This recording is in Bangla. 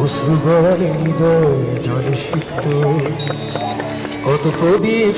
অশ্রু গড়ালে হৃদয় জলে সিদ্ধ কত প্রদীপ